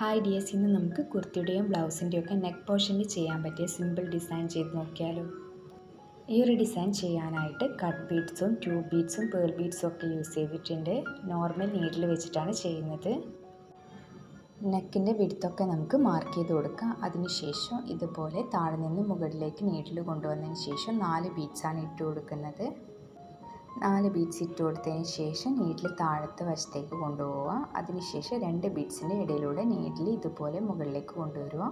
Hi dears ഇന്ന് നമുക്ക് കുർത്തിയുടെയും ബ്ലൗസിന്റെയും ഒക്കെ നെക്ക് പോർഷനിൽ ചെയ്യാൻ പറ്റിയ സിമ്പിൾ ഡിസൈൻ ചെയ്ത് നോക്കിയാലോ? ഈ ഒരു ഡിസൈൻ ചെയ്യാനായിട്ട് കട്ട് ബീഡ്സും ട്യൂബ് ബീഡ്സും പേൾ ബീഡ്സും ഒക്കെ യൂസ് ചെയ്തിട്ടുണ്ട്. നോർമൽ നീഡിൽ വെച്ചിട്ടാണ് ചെയ്യുന്നത്. നെക്കിന്റെ വിടുത്തൊക്കെ നമുക്ക് മാർക്ക് ചെയ്ത് കൊടുക്കാം. അതിനുശേഷം ഇതുപോലെ താഴെ നിന്ന് മുകളിലേക്ക് നീഡിൽ കൊണ്ടുവന്നതിന് ശേഷം നാല് ബീഡ്സാണ് ഇട്ട് കൊടുക്കുന്നത്. നാല് ബീഡ്സ് ഇട്ട് കൊടുത്തതിന് ശേഷം നീഡിൽ താഴത്തെ വശത്തേക്ക് കൊണ്ടുപോവുക. അതിനുശേഷം രണ്ട് ബീഡ്സിന്റെ ഇടയിലൂടെ നീഡിൽ ഇതുപോലെ മുകളിലേക്ക് കൊണ്ടുവരിക.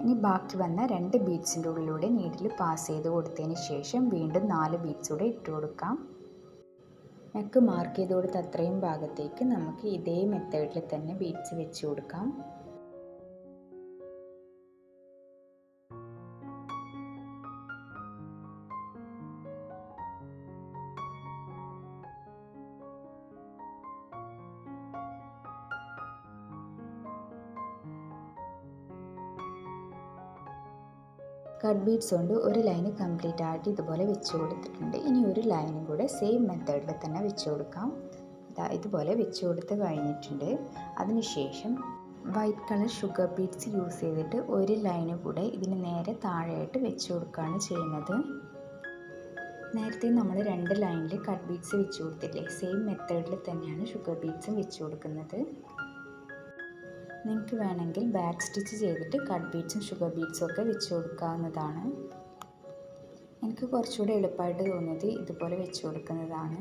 ഇനി ബാക്കി വന്ന രണ്ട് ബീഡ്സിന്റെ ഉള്ളിലൂടെ നീഡിൽ പാസ് ചെയ്ത് കൊടുത്തതിന് ശേഷം വീണ്ടും നാല് ബീഡ്സ് കൂടെ ഇട്ട് കൊടുക്കാം. നെക്ക് മാർക്ക് ചെയ്ത് കൊടുത്ത അത്രയും ഭാഗത്തേക്ക് നമുക്ക് ഇതേ മെത്തേഡിൽ തന്നെ ബീഡ്സ് വെച്ച് കൊടുക്കാം. കട്ട് ബീഡ്സ് കൊണ്ട് ഒരു ലൈന് കംപ്ലീറ്റ് ആയിട്ട് ഇതുപോലെ വെച്ച് കൊടുത്തിട്ടുണ്ട്. ഇനി ഒരു ലൈനും കൂടെ സെയിം മെത്തേഡിൽ തന്നെ വെച്ച് കൊടുക്കാം. ഇതാ ഇതുപോലെ വെച്ച് കൊടുത്ത് കഴിഞ്ഞിട്ടുണ്ട്. അതിനുശേഷം white colour sugar beads use ചെയ്തിട്ട് ഒരു ലൈന് കൂടെ ഇതിന് നേരെ താഴെയായിട്ട് വെച്ച് കൊടുക്കുകയാണ് ചെയ്യുന്നത്. നേരത്തെ നമ്മൾ രണ്ട് ലൈനിൽ കട്ട് ബീഡ്സ് വെച്ച് കൊടുത്തില്ലേ? സെയിം മെത്തേഡിൽ തന്നെയാണ് ഷുഗർ ബീഡ്സും വെച്ച് കൊടുക്കുന്നത്. നിങ്ങൾക്ക് വേണമെങ്കിൽ ബാക്ക് സ്റ്റിച്ച് ചെയ്തിട്ട് കട്ട് ബീഡ്സും ഷുഗർ ബീഡ്സും ഒക്കെ വെച്ച് കൊടുക്കാവുന്നതാണ്. എനിക്ക് കുറച്ചുകൂടി എളുപ്പമായിട്ട് തോന്നിയത് ഇതുപോലെ വെച്ച് കൊടുക്കുന്നതാണ്.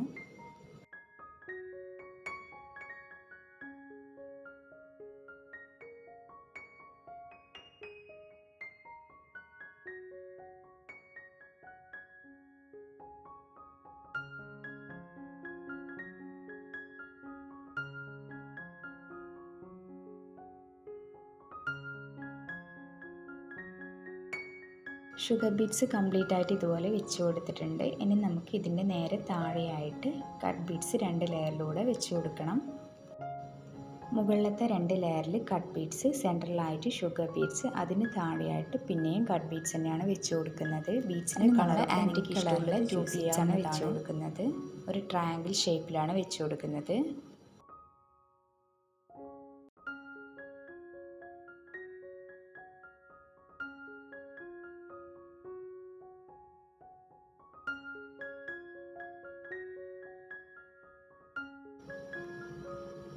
ഷുഗർ ബീഡ്സ് കംപ്ലീറ്റ് ആയിട്ട് ഇതുപോലെ വെച്ച് കൊടുത്തിട്ടുണ്ട്. ഇനി നമുക്ക് ഇതിന്റെ നേരെ താഴെയായിട്ട് കട്ട് ബീഡ്സ് രണ്ട് ലെയറിലൂടെ വെച്ച് കൊടുക്കണം. മുകളിലത്തെ രണ്ട് ലെയറിൽ കട്ട് ബീഡ്സ് സെൻട്രലായിട്ട് ഷുഗർ ബീഡ്സ് അതിന് താഴെയായിട്ട് പിന്നെയും കട്ട് ബീഡ്സ് തന്നെയാണ് വെച്ച് കൊടുക്കുന്നത്. ബീഡ്സിന് കളർ ആന്റിക് കളറിലെ ടു ബീഡ്സാണ് വെച്ച് കൊടുക്കുന്നത്. ഒരു ട്രയാങ്കിൾ ഷേപ്പിലാണ് വെച്ച് കൊടുക്കുന്നത്.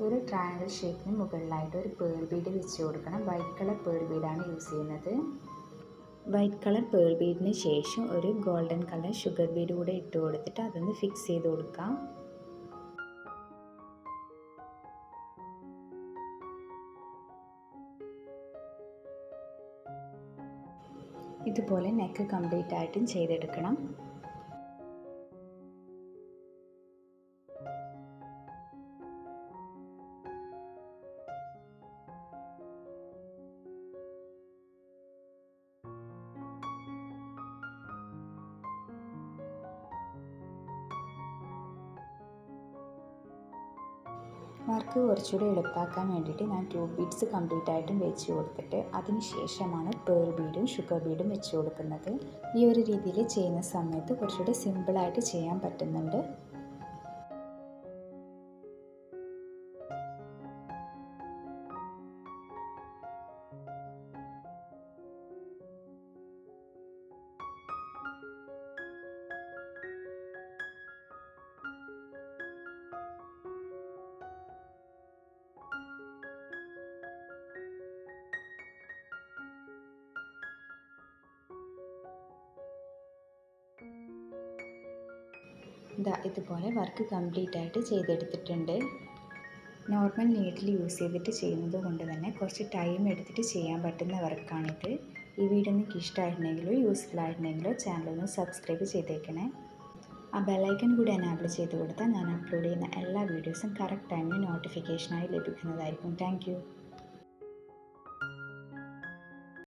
ഒരു ട്രയാങ്കിൾ ഷേപ്പിന് മുകളിലായിട്ട് ഒരു പേൾ ബീഡ് വെച്ച് കൊടുക്കണം. വൈറ്റ് കളർ പേൾ ബീഡാണ് യൂസ് ചെയ്യുന്നത്. വൈറ്റ് കളർ പേൾ ബീഡിന് ശേഷം ഒരു ഗോൾഡൻ കളർ ഷുഗർ ബീഡ് കൂടെ ഇട്ട് കൊടുത്തിട്ട് അതൊന്ന് ഫിക്സ് ചെയ്ത് കൊടുക്കാം. ഇതുപോലെ നെക്ക് കംപ്ലീറ്റ് ആയിട്ടും ചെയ്തെടുക്കണം. വർക്ക് കുറച്ചുകൂടി എളുപ്പമാക്കാൻ വേണ്ടിയിട്ട് ഞാൻ ട്യൂബ് ബീഡ്സ് കംപ്ലീറ്റ് ആയിട്ടും വെച്ച് കൊടുത്തിട്ട് അതിന് ശേഷമാണ് പേർ ബീഡും ഷുഗർ ബീഡും വെച്ച് കൊടുക്കുന്നത്. ഈ ഒരു രീതിയിൽ ചെയ്യുന്ന സമയത്ത് കുറച്ചുകൂടി സിമ്പിളായിട്ട് ചെയ്യാൻ പറ്റുന്നുണ്ട്. ഇതാ ഇതുപോലെ വർക്ക് കംപ്ലീറ്റ് ആയിട്ട് ചെയ്തെടുത്തിട്ടുണ്ട്. നോർമൽ നീഡിൽ യൂസ് ചെയ്തിട്ട് ചെയ്യുന്നത് കൊണ്ട് തന്നെ കുറച്ച് ടൈം എടുത്തിട്ട് ചെയ്യാൻ പറ്റുന്ന വർക്കാണിത് ഈ വീഡിയോ നിങ്ങൾക്ക് ഇഷ്ടമായിട്ടുണ്ടെങ്കിലോ യൂസ്ഫുൾ ആയിട്ടുണ്ടെങ്കിലോ ചാനലൊന്ന് സബ്സ്ക്രൈബ് ചെയ്തേക്കണേ. ആ ബെല്ലൈക്കൺ കൂടി എനാബിൾ ചെയ്ത് കൊടുത്താൽ ഞാൻ അപ്ലോഡ് ചെയ്യുന്ന എല്ലാ വീഡിയോസും കറക്റ്റ് ടൈമിൽ നോട്ടിഫിക്കേഷനായി ലഭിക്കുന്നതായിരിക്കും. താങ്ക്